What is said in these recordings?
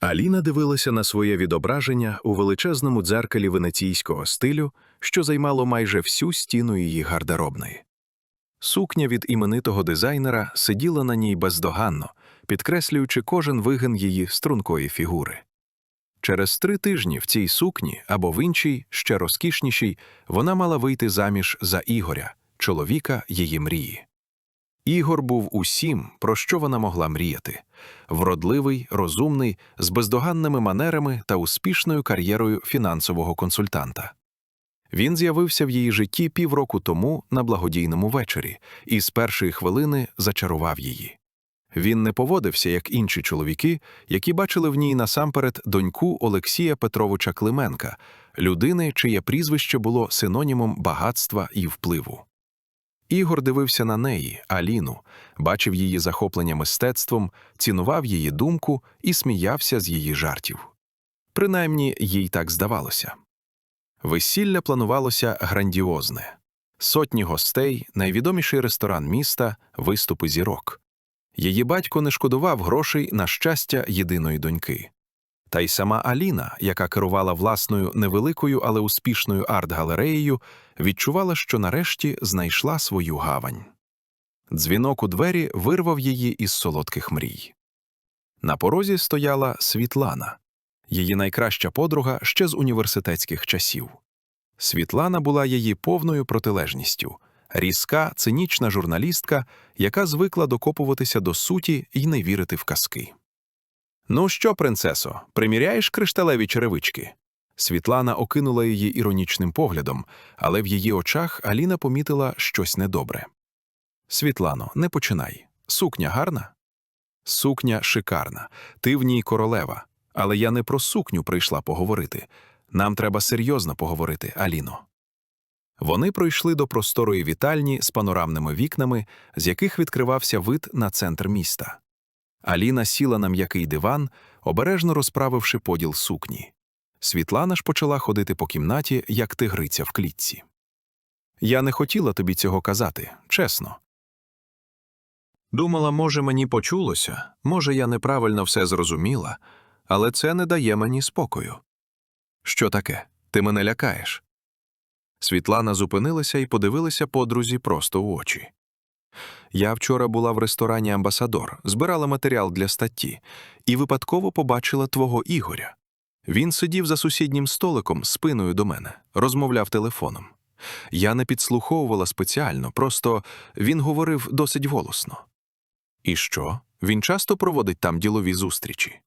Аліна дивилася на своє відображення у величезному дзеркалі венеційського стилю, що займало майже всю стіну її гардеробної. Сукня від іменитого дизайнера сиділа на ній бездоганно, підкреслюючи кожен вигин її стрункої фігури. Через три тижні в цій сукні або в іншій, ще розкішнішій, вона мала вийти заміж за Ігоря, чоловіка її мрії. Ігор був усім, про що вона могла мріяти вродливий, розумний, з бездоганними манерами та успішною кар'єрою фінансового консультанта. Він з'явився в її житті півроку тому на благодійному вечорі і з першої хвилини зачарував її. Він не поводився, як інші чоловіки, які бачили в ній насамперед доньку Олексія Петровича Клименка, людини, чиє прізвище було синонімом багатства і впливу. Ігор дивився на неї, Аліну, бачив її захоплення мистецтвом, цінував її думку і сміявся з її жартів. Принаймні, їй так здавалося. Весілля планувалося грандіозне сотні гостей, найвідоміший ресторан міста, виступи зірок. Її батько не шкодував грошей на щастя єдиної доньки. Та й сама Аліна, яка керувала власною невеликою, але успішною арт-галереєю, відчувала, що нарешті знайшла свою гавань. Дзвінок у двері вирвав її із солодких мрій. На порозі стояла Світлана, її найкраща подруга ще з університетських часів. Світлана була її повною протилежністю різка, цинічна журналістка, яка звикла докопуватися до суті і не вірити в казки. Ну що, принцесо, приміряєш кришталеві черевички? Світлана окинула її іронічним поглядом, але в її очах Аліна помітила щось недобре. Світлано, не починай. Сукня гарна? Сукня шикарна, ти в ній королева. Але я не про сукню прийшла поговорити. Нам треба серйозно поговорити, Аліно. Вони пройшли до просторої вітальні з панорамними вікнами, з яких відкривався вид на центр міста. Аліна сіла на м'який диван, обережно розправивши поділ сукні. Світлана ж почала ходити по кімнаті, як тигриця в клітці. Я не хотіла тобі цього казати, чесно. Думала, може, мені почулося, може, я неправильно все зрозуміла, але це не дає мені спокою. Що таке? Ти мене лякаєш? Світлана зупинилася і подивилася подрузі просто в очі. Я вчора була в ресторані Амбасадор, збирала матеріал для статті, і випадково побачила твого Ігоря. Він сидів за сусіднім столиком спиною до мене, розмовляв телефоном. Я не підслуховувала спеціально, просто він говорив досить голосно. І що? Він часто проводить там ділові зустрічі.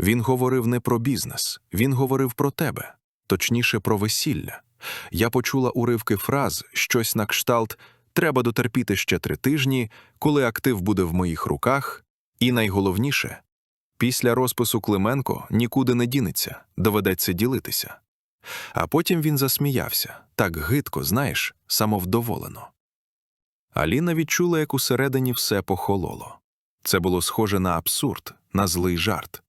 Він говорив не про бізнес, він говорив про тебе, точніше, про весілля. Я почула уривки фраз, щось на кшталт треба дотерпіти ще три тижні, коли актив буде в моїх руках, і найголовніше після розпису Клименко нікуди не дінеться, доведеться ділитися. А потім він засміявся так гидко, знаєш, самовдоволено. Аліна відчула, як усередині все похололо. Це було схоже на абсурд, на злий жарт.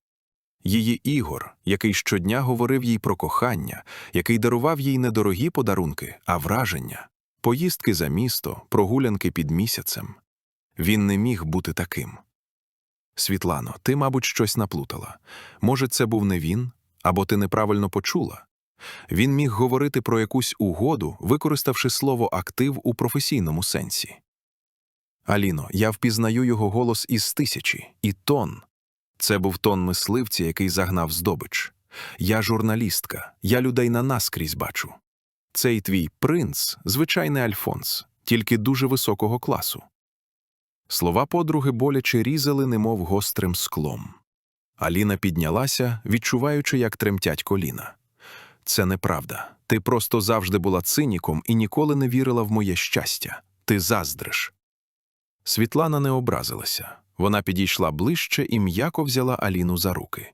Її Ігор, який щодня говорив їй про кохання, який дарував їй не дорогі подарунки, а враження, поїздки за місто, прогулянки під місяцем. Він не міг бути таким. Світлано, ти, мабуть, щось наплутала. Може, це був не він, або ти неправильно почула. Він міг говорити про якусь угоду, використавши слово актив у професійному сенсі. Аліно, я впізнаю його голос із тисячі, і тон. Це був тон мисливця, який загнав здобич. Я журналістка, я людей на наскрізь бачу. Цей твій принц звичайний Альфонс, тільки дуже високого класу. Слова подруги боляче різали, немов гострим склом. Аліна піднялася, відчуваючи, як тремтять коліна. Це неправда. Ти просто завжди була циніком і ніколи не вірила в моє щастя. Ти заздриш. Світлана не образилася. Вона підійшла ближче і м'яко взяла Аліну за руки.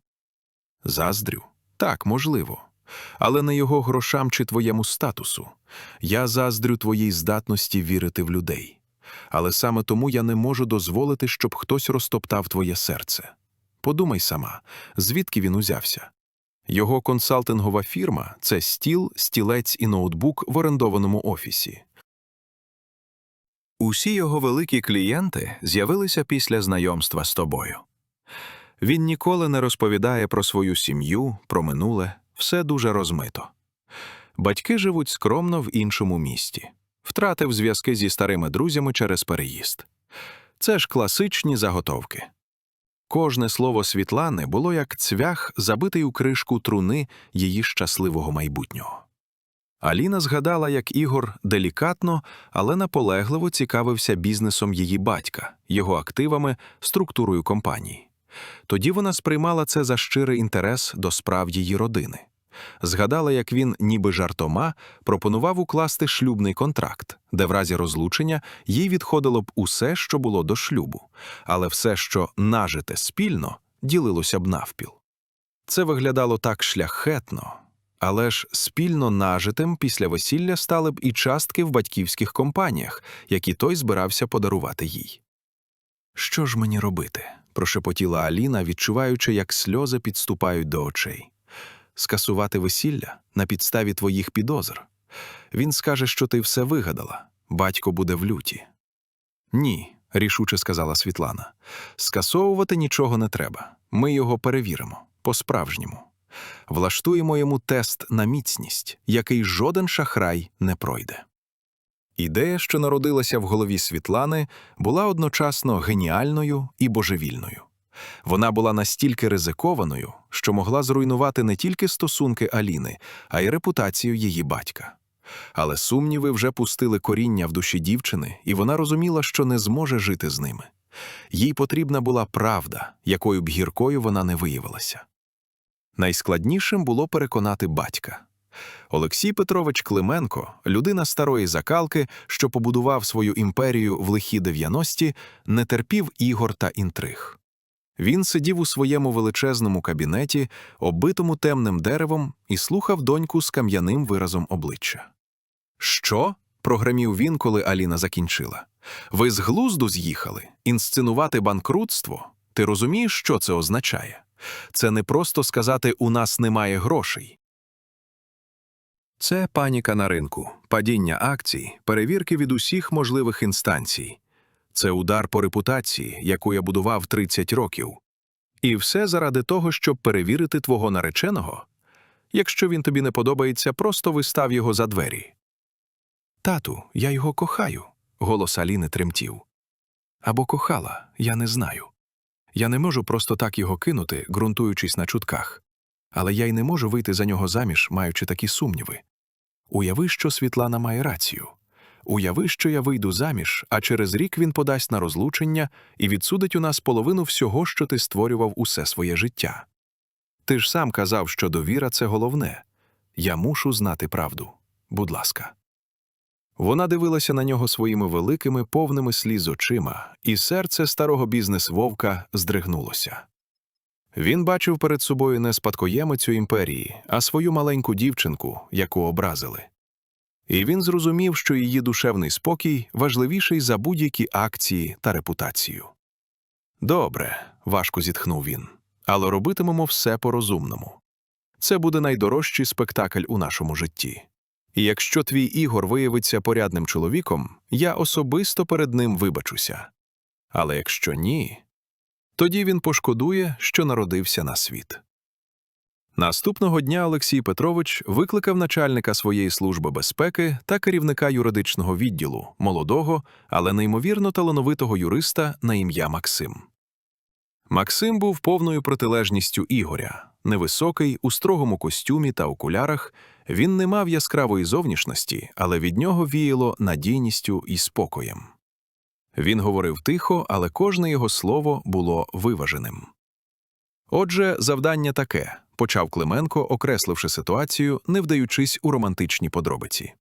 Заздрю? Так, можливо. Але не його грошам чи твоєму статусу. Я заздрю твоїй здатності вірити в людей. Але саме тому я не можу дозволити, щоб хтось розтоптав твоє серце. Подумай сама, звідки він узявся. Його консалтингова фірма це стіл, стілець і ноутбук в орендованому офісі. Усі його великі клієнти з'явилися після знайомства з тобою. Він ніколи не розповідає про свою сім'ю, про минуле, все дуже розмито. Батьки живуть скромно в іншому місті, втратив зв'язки зі старими друзями через переїзд. Це ж класичні заготовки. Кожне слово Світлани було як цвях, забитий у кришку труни її щасливого майбутнього. Аліна згадала, як Ігор делікатно, але наполегливо цікавився бізнесом її батька, його активами, структурою компанії. Тоді вона сприймала це за щирий інтерес до справ її родини. Згадала, як він, ніби жартома, пропонував укласти шлюбний контракт, де в разі розлучення їй відходило б усе, що було до шлюбу, але все, що нажите спільно, ділилося б навпіл. Це виглядало так шляхетно, але ж спільно нажитим після весілля стали б і частки в батьківських компаніях, які той збирався подарувати їй. Що ж мені робити? Прошепотіла Аліна, відчуваючи, як сльози підступають до очей. Скасувати весілля на підставі твоїх підозр. Він скаже, що ти все вигадала, батько буде в люті. Ні, рішуче сказала Світлана. Скасовувати нічого не треба. Ми його перевіримо по-справжньому. Влаштуємо йому тест на міцність, який жоден шахрай не пройде. Ідея, що народилася в голові Світлани, була одночасно геніальною і божевільною. Вона була настільки ризикованою, що могла зруйнувати не тільки стосунки Аліни, а й репутацію її батька. Але сумніви вже пустили коріння в душі дівчини, і вона розуміла, що не зможе жити з ними. Їй потрібна була правда, якою б гіркою вона не виявилася. Найскладнішим було переконати батька. Олексій Петрович Клименко, людина старої закалки, що побудував свою імперію в лихі 90-ті, не терпів ігор та інтриг. Він сидів у своєму величезному кабінеті, оббитому темним деревом, і слухав доньку з кам'яним виразом обличчя. Що? прогремів він, коли Аліна закінчила. Ви з глузду з'їхали? Інсценувати банкрутство? Ти розумієш, що це означає? Це не просто сказати у нас немає грошей. Це паніка на ринку, падіння акцій, перевірки від усіх можливих інстанцій. Це удар по репутації, яку я будував 30 років. І все заради того, щоб перевірити твого нареченого. Якщо він тобі не подобається, просто вистав його за двері. Тату, я його кохаю, голос Аліни тремтів. Або кохала, я не знаю. Я не можу просто так його кинути, ґрунтуючись на чутках. Але я й не можу вийти за нього заміж, маючи такі сумніви. Уяви, що Світлана має рацію. Уяви, що я вийду заміж, а через рік він подасть на розлучення і відсудить у нас половину всього, що ти створював усе своє життя. Ти ж сам казав, що довіра це головне. Я мушу знати правду. Будь ласка. Вона дивилася на нього своїми великими, повними сліз очима, і серце старого бізнес-вовка здригнулося. Він бачив перед собою не спадкоємицю імперії, а свою маленьку дівчинку, яку образили. І він зрозумів, що її душевний спокій важливіший за будь-які акції та репутацію. Добре, важко зітхнув він, але робитимемо все по-розумному. Це буде найдорожчий спектакль у нашому житті. І якщо твій Ігор виявиться порядним чоловіком, я особисто перед ним вибачуся. Але якщо ні, тоді він пошкодує, що народився на світ. Наступного дня Олексій Петрович викликав начальника своєї служби безпеки та керівника юридичного відділу, молодого, але неймовірно талановитого юриста на ім'я Максим. Максим був повною протилежністю Ігоря. Невисокий, у строгому костюмі та окулярах, він не мав яскравої зовнішності, але від нього віяло надійністю і спокоєм. Він говорив тихо, але кожне його слово було виваженим. Отже, завдання таке почав Клименко, окресливши ситуацію, не вдаючись у романтичні подробиці.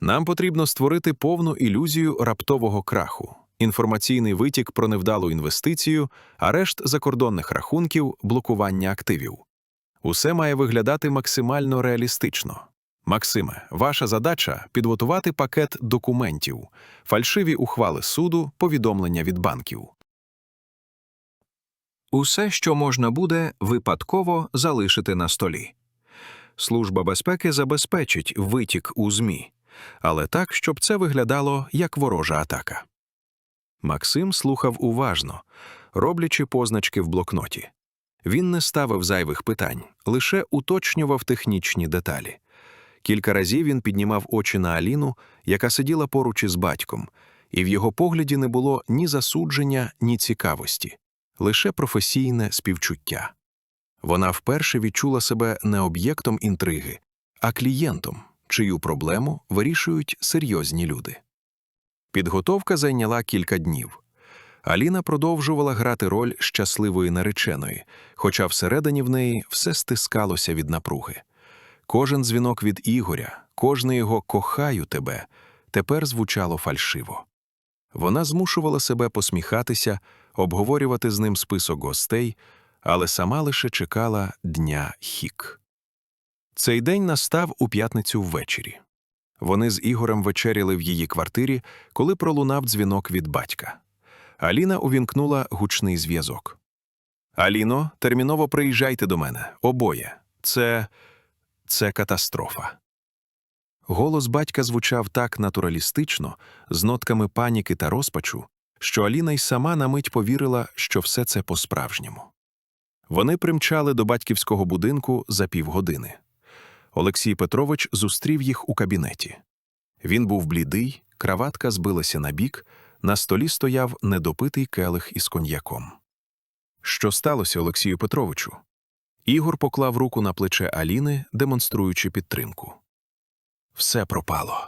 Нам потрібно створити повну ілюзію раптового краху, інформаційний витік про невдалу інвестицію, арешт закордонних рахунків, блокування активів. Усе має виглядати максимально реалістично. Максиме, ваша задача підготувати пакет документів, фальшиві ухвали суду, повідомлення від банків. Усе, що можна буде, випадково залишити на столі. Служба безпеки забезпечить витік у ЗМІ, але так, щоб це виглядало як ворожа атака. Максим слухав уважно, роблячи позначки в блокноті. Він не ставив зайвих питань, лише уточнював технічні деталі. Кілька разів він піднімав очі на Аліну, яка сиділа поруч із батьком, і в його погляді не було ні засудження, ні цікавості, лише професійне співчуття. Вона вперше відчула себе не об'єктом інтриги, а клієнтом, чию проблему вирішують серйозні люди. Підготовка зайняла кілька днів. Аліна продовжувала грати роль щасливої нареченої, хоча всередині в неї все стискалося від напруги. Кожен дзвінок від Ігоря, кожне його кохаю тебе тепер звучало фальшиво. Вона змушувала себе посміхатися, обговорювати з ним список гостей, але сама лише чекала дня хік. Цей день настав у п'ятницю ввечері. Вони з Ігорем вечеряли в її квартирі, коли пролунав дзвінок від батька. Аліна увімкнула гучний зв'язок. Аліно, терміново приїжджайте до мене, обоє. Це. Це катастрофа. Голос батька звучав так натуралістично, з нотками паніки та розпачу, що Аліна й сама на мить повірила, що все це по-справжньому. Вони примчали до батьківського будинку за півгодини. Олексій Петрович зустрів їх у кабінеті. Він був блідий, краватка збилася на бік, на столі стояв недопитий келих із коньяком. Що сталося, Олексію Петровичу? Ігор поклав руку на плече Аліни, демонструючи підтримку. Все пропало.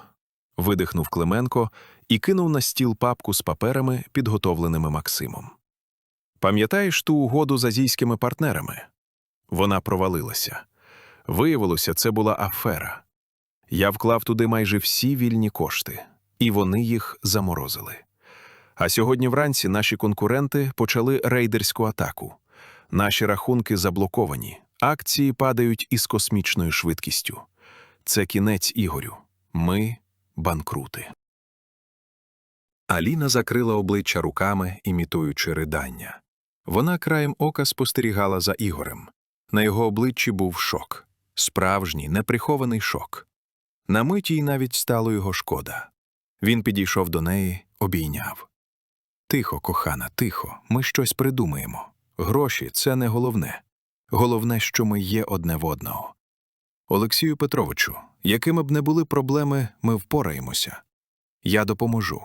видихнув Клименко і кинув на стіл папку з паперами, підготовленими Максимом. Пам'ятаєш ту угоду з азійськими партнерами? Вона провалилася. Виявилося, це була афера. Я вклав туди майже всі вільні кошти, і вони їх заморозили. А сьогодні вранці наші конкуренти почали рейдерську атаку. Наші рахунки заблоковані, акції падають із космічною швидкістю. Це кінець Ігорю. Ми банкрути. Аліна закрила обличчя руками, імітуючи ридання. Вона краєм ока спостерігала за Ігорем. На його обличчі був шок. Справжній, неприхований шок. На мить їй навіть стало його шкода. Він підійшов до неї, обійняв. Тихо, кохана, тихо, ми щось придумаємо. Гроші це не головне. Головне, що ми є одне в одного. Олексію Петровичу, якими б не були проблеми, ми впораємося. Я допоможу.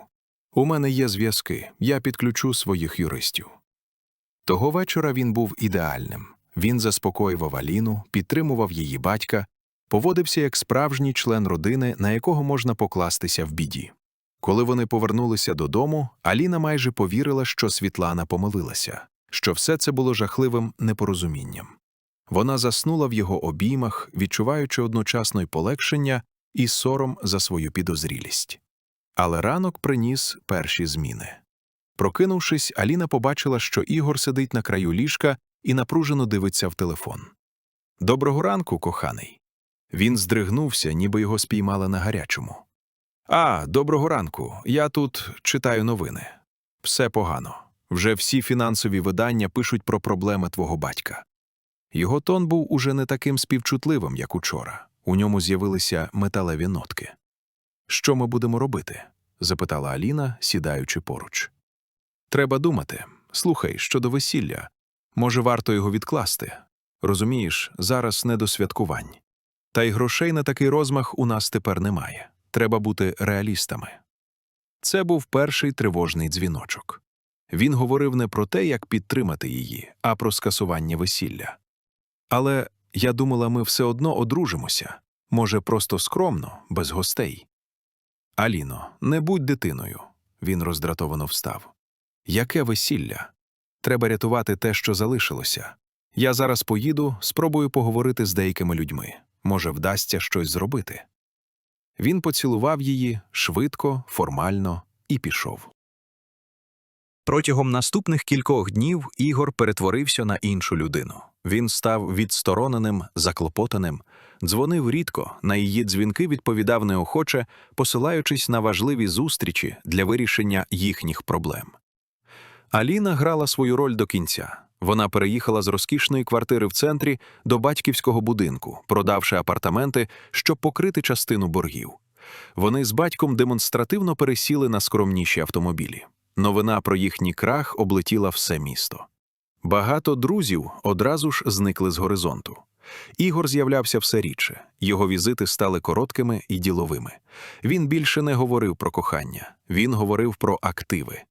У мене є зв'язки, я підключу своїх юристів. Того вечора він був ідеальним. Він заспокоював Аліну, підтримував її батька, поводився як справжній член родини, на якого можна покластися в біді. Коли вони повернулися додому, Аліна майже повірила, що Світлана помилилася, що все це було жахливим непорозумінням. Вона заснула в його обіймах, відчуваючи одночасно й полегшення і сором за свою підозрілість. Але ранок приніс перші зміни. Прокинувшись, Аліна побачила, що Ігор сидить на краю ліжка і напружено дивиться в телефон. Доброго ранку, коханий. Він здригнувся, ніби його спіймали на гарячому. А, доброго ранку. Я тут читаю новини. Все погано. Вже всі фінансові видання пишуть про проблеми твого батька. Його тон був уже не таким співчутливим, як учора. У ньому з'явилися металеві нотки. Що ми будемо робити? запитала Аліна, сідаючи поруч. Треба думати. Слухай, щодо весілля. Може, варто його відкласти. Розумієш, зараз не до святкувань. Та й грошей на такий розмах у нас тепер немає. Треба бути реалістами. Це був перший тривожний дзвіночок. Він говорив не про те, як підтримати її, а про скасування весілля. Але я думала, ми все одно одружимося. Може, просто скромно, без гостей. Аліно, не будь дитиною. Він роздратовано встав. Яке весілля? Треба рятувати те, що залишилося. Я зараз поїду, спробую поговорити з деякими людьми. Може, вдасться щось зробити. Він поцілував її швидко, формально і пішов. Протягом наступних кількох днів Ігор перетворився на іншу людину. Він став відстороненим, заклопотаним, дзвонив рідко, на її дзвінки відповідав неохоче, посилаючись на важливі зустрічі для вирішення їхніх проблем. Аліна грала свою роль до кінця. Вона переїхала з розкішної квартири в центрі до батьківського будинку, продавши апартаменти, щоб покрити частину боргів. Вони з батьком демонстративно пересіли на скромніші автомобілі. Новина про їхній крах облетіла все місто. Багато друзів одразу ж зникли з горизонту. Ігор з'являвся все рідше, його візити стали короткими і діловими. Він більше не говорив про кохання, він говорив про активи.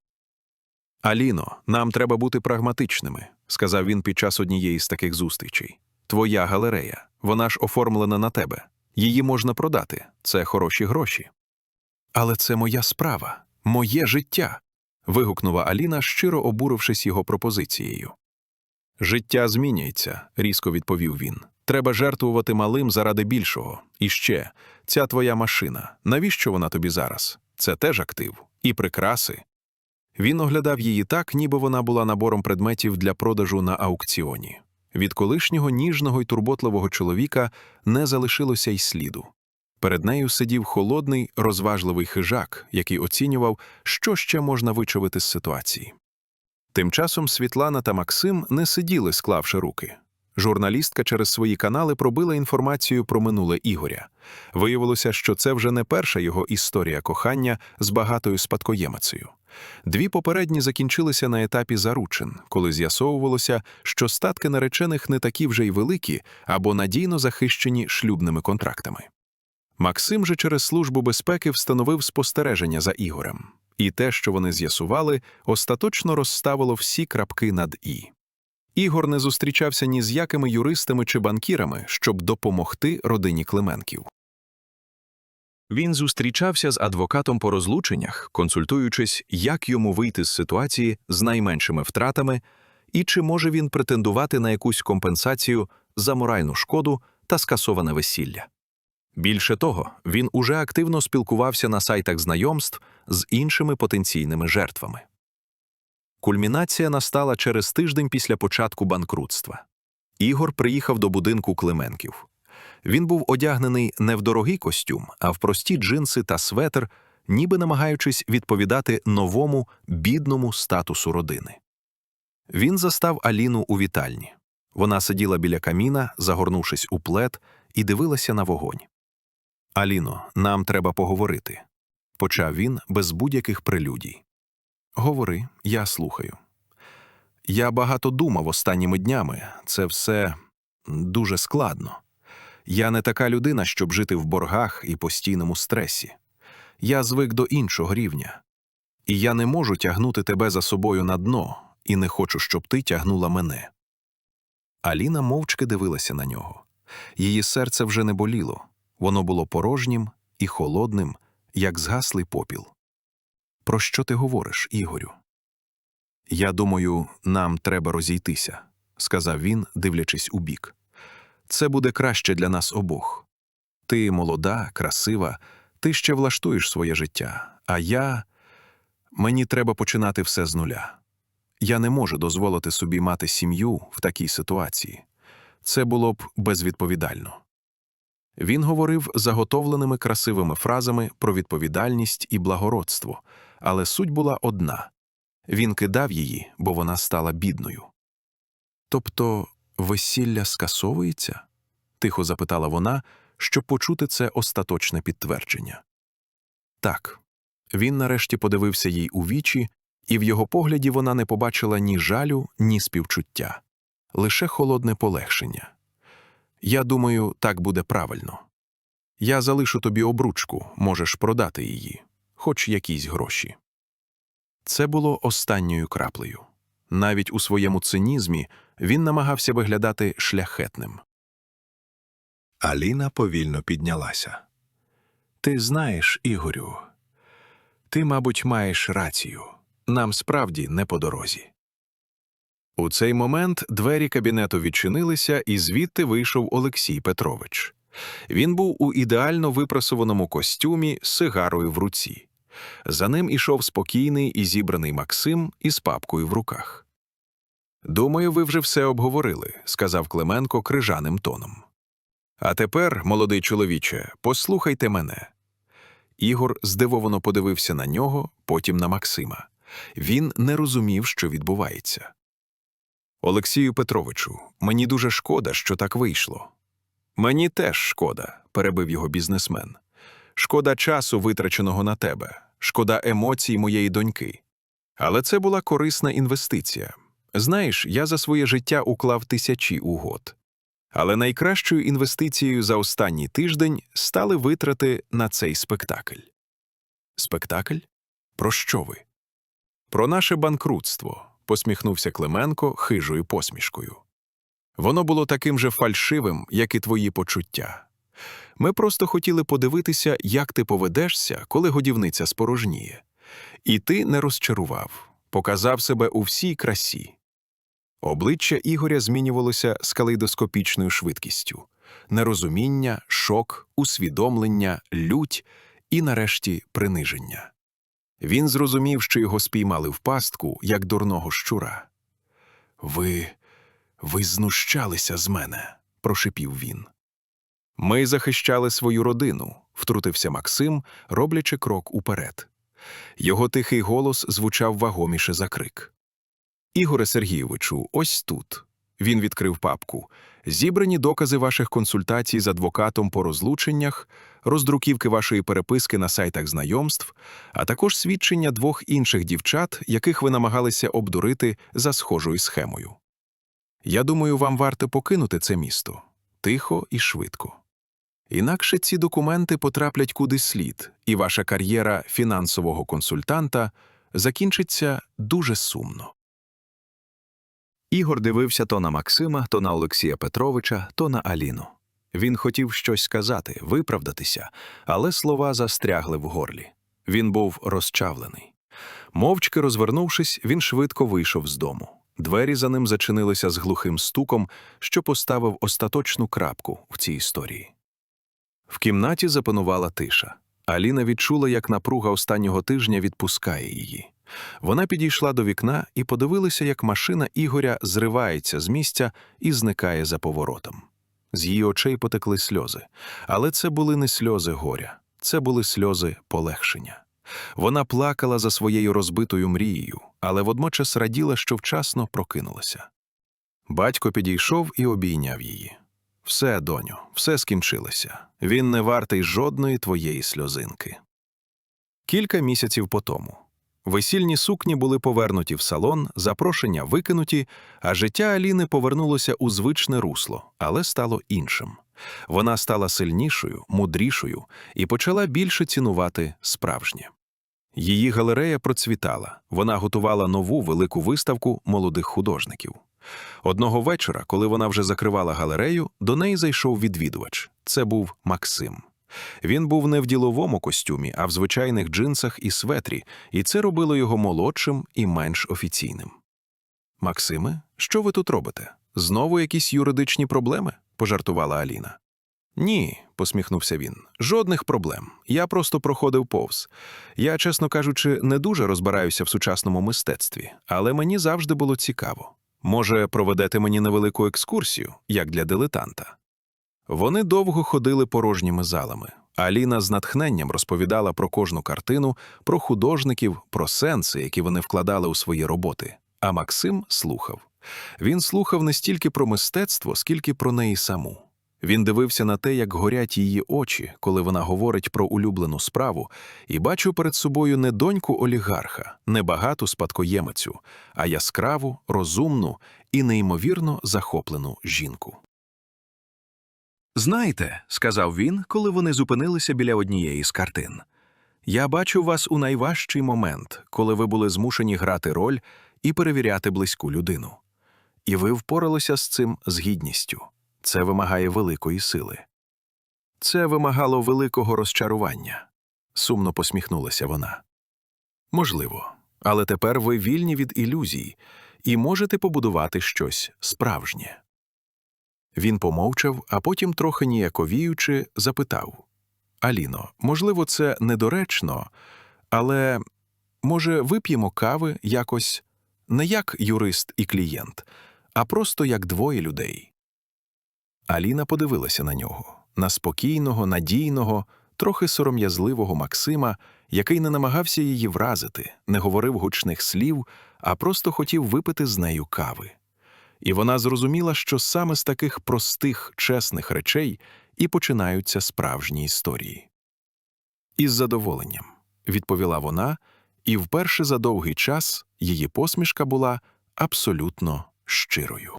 Аліно, нам треба бути прагматичними, сказав він під час однієї з таких зустрічей. Твоя галерея, вона ж оформлена на тебе. Її можна продати, це хороші гроші. Але це моя справа, моє життя. Вигукнула Аліна, щиро обурившись його пропозицією. Життя змінюється, різко відповів він. Треба жертвувати малим заради більшого. І ще, ця твоя машина, навіщо вона тобі зараз? Це теж актив. І прикраси. Він оглядав її так, ніби вона була набором предметів для продажу на аукціоні. Від колишнього ніжного й турботливого чоловіка не залишилося й сліду. Перед нею сидів холодний, розважливий хижак, який оцінював, що ще можна вичавити з ситуації. Тим часом Світлана та Максим не сиділи, склавши руки. Журналістка через свої канали пробила інформацію про минуле Ігоря. Виявилося, що це вже не перша його історія кохання з багатою спадкоємицею. Дві попередні закінчилися на етапі заручин, коли з'ясовувалося, що статки наречених не такі вже й великі або надійно захищені шлюбними контрактами. Максим же через службу безпеки встановив спостереження за Ігорем, і те, що вони з'ясували, остаточно розставило всі крапки над і. Ігор не зустрічався ні з якими юристами чи банкірами, щоб допомогти родині Клименків. Він зустрічався з адвокатом по розлученнях, консультуючись, як йому вийти з ситуації з найменшими втратами і чи може він претендувати на якусь компенсацію за моральну шкоду та скасоване весілля. Більше того, він уже активно спілкувався на сайтах знайомств з іншими потенційними жертвами. Кульмінація настала через тиждень після початку банкрутства. Ігор приїхав до будинку Клименків. Він був одягнений не в дорогий костюм, а в прості джинси та светр, ніби намагаючись відповідати новому бідному статусу родини. Він застав Аліну у вітальні. Вона сиділа біля каміна, загорнувшись у плед, і дивилася на вогонь. Аліно, нам треба поговорити, почав він без будь-яких прелюдій. Говори, я слухаю. Я багато думав останніми днями, це все дуже складно. Я не така людина, щоб жити в боргах і постійному стресі. Я звик до іншого рівня. І я не можу тягнути тебе за собою на дно, і не хочу, щоб ти тягнула мене. Аліна мовчки дивилася на нього. Її серце вже не боліло, воно було порожнім і холодним, як згаслий попіл. Про що ти говориш, Ігорю? Я думаю, нам треба розійтися, сказав він, дивлячись у бік. Це буде краще для нас обох. Ти молода, красива, ти ще влаштуєш своє життя, а я. Мені треба починати все з нуля. Я не можу дозволити собі мати сім'ю в такій ситуації. Це було б безвідповідально. Він говорив заготовленими красивими фразами про відповідальність і благородство, але суть була одна він кидав її, бо вона стала бідною. Тобто весілля скасовується? тихо запитала вона, щоб почути це остаточне підтвердження. Так. Він нарешті подивився їй у вічі, і в його погляді вона не побачила ні жалю, ні співчуття, лише холодне полегшення. Я думаю, так буде правильно. Я залишу тобі обручку, можеш продати її, хоч якісь гроші. Це було останньою краплею. Навіть у своєму цинізмі він намагався виглядати шляхетним. Аліна повільно піднялася. Ти знаєш, Ігорю, ти, мабуть, маєш рацію. Нам справді не по дорозі. У цей момент двері кабінету відчинилися, і звідти вийшов Олексій Петрович. Він був у ідеально випрасованому костюмі з сигарою в руці. За ним ішов спокійний і зібраний Максим із папкою в руках. Думаю, ви вже все обговорили, сказав Клименко крижаним тоном. А тепер, молодий чоловіче, послухайте мене. Ігор здивовано подивився на нього, потім на Максима. Він не розумів, що відбувається. Олексію Петровичу, мені дуже шкода, що так вийшло. Мені теж шкода, перебив його бізнесмен. Шкода часу, витраченого на тебе, шкода емоцій моєї доньки. Але це була корисна інвестиція. Знаєш, я за своє життя уклав тисячі угод. Але найкращою інвестицією за останній тиждень стали витрати на цей спектакль. Спектакль? Про що ви? Про наше банкрутство, посміхнувся Клименко хижою посмішкою. Воно було таким же фальшивим, як і твої почуття. Ми просто хотіли подивитися, як ти поведешся, коли годівниця спорожніє. І ти не розчарував, показав себе у всій красі. Обличчя Ігоря змінювалося з калейдоскопічною швидкістю нерозуміння, шок, усвідомлення, лють і, нарешті, приниження. Він зрозумів, що його спіймали в пастку, як дурного щура. Ви. ви знущалися з мене, прошипів він. Ми захищали свою родину, втрутився Максим, роблячи крок уперед. Його тихий голос звучав вагоміше за крик. Ігоре Сергійовичу, ось тут. Він відкрив папку. Зібрані докази ваших консультацій з адвокатом по розлученнях, роздруківки вашої переписки на сайтах знайомств, а також свідчення двох інших дівчат, яких ви намагалися обдурити за схожою схемою. Я думаю, вам варто покинути це місто тихо і швидко. Інакше ці документи потраплять куди слід, і ваша кар'єра фінансового консультанта закінчиться дуже сумно. Ігор дивився то на Максима, то на Олексія Петровича, то на Аліну. Він хотів щось сказати, виправдатися, але слова застрягли в горлі. Він був розчавлений. Мовчки розвернувшись, він швидко вийшов з дому. Двері за ним зачинилися з глухим стуком, що поставив остаточну крапку в цій історії. В кімнаті запанувала тиша. Аліна відчула, як напруга останнього тижня відпускає її. Вона підійшла до вікна і подивилася, як машина Ігоря зривається з місця і зникає за поворотом. З її очей потекли сльози, але це були не сльози горя, це були сльози полегшення. Вона плакала за своєю розбитою мрією, але водночас раділа, що вчасно прокинулася. Батько підійшов і обійняв її. Все, доню, все скінчилося. Він не вартий жодної твоєї сльозинки. Кілька місяців по тому. Весільні сукні були повернуті в салон, запрошення викинуті, а життя Аліни повернулося у звичне русло, але стало іншим. Вона стала сильнішою, мудрішою і почала більше цінувати справжнє. Її галерея процвітала, вона готувала нову велику виставку молодих художників. Одного вечора, коли вона вже закривала галерею, до неї зайшов відвідувач. Це був Максим. Він був не в діловому костюмі, а в звичайних джинсах і светрі, і це робило його молодшим і менш офіційним. Максиме, що ви тут робите? Знову якісь юридичні проблеми? пожартувала Аліна. Ні, посміхнувся він. Жодних проблем. Я просто проходив повз. Я, чесно кажучи, не дуже розбираюся в сучасному мистецтві, але мені завжди було цікаво. Може, проведете мені невелику екскурсію, як для дилетанта. Вони довго ходили порожніми залами. Аліна з натхненням розповідала про кожну картину, про художників, про сенси, які вони вкладали у свої роботи. А Максим слухав. Він слухав не стільки про мистецтво, скільки про неї саму. Він дивився на те, як горять її очі, коли вона говорить про улюблену справу, і бачив перед собою не доньку олігарха, не багату спадкоємицю, а яскраву, розумну і неймовірно захоплену жінку. Знаєте, сказав він, коли вони зупинилися біля однієї з картин. Я бачу вас у найважчий момент, коли ви були змушені грати роль і перевіряти близьку людину. І ви впоралися з цим з гідністю. Це вимагає великої сили. Це вимагало великого розчарування, сумно посміхнулася вона. Можливо, але тепер ви вільні від ілюзій і можете побудувати щось справжнє. Він помовчав, а потім, трохи ніяковіючи, запитав Аліно, можливо, це недоречно, але, може, вип'ємо кави якось не як юрист і клієнт, а просто як двоє людей. Аліна подивилася на нього, на спокійного, надійного, трохи сором'язливого Максима, який не намагався її вразити, не говорив гучних слів, а просто хотів випити з нею кави. І вона зрозуміла, що саме з таких простих, чесних речей і починаються справжні історії. Із задоволенням, відповіла вона, і вперше за довгий час її посмішка була абсолютно щирою.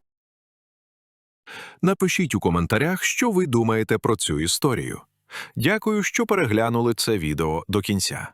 Напишіть у коментарях, що ви думаєте про цю історію. Дякую, що переглянули це відео до кінця.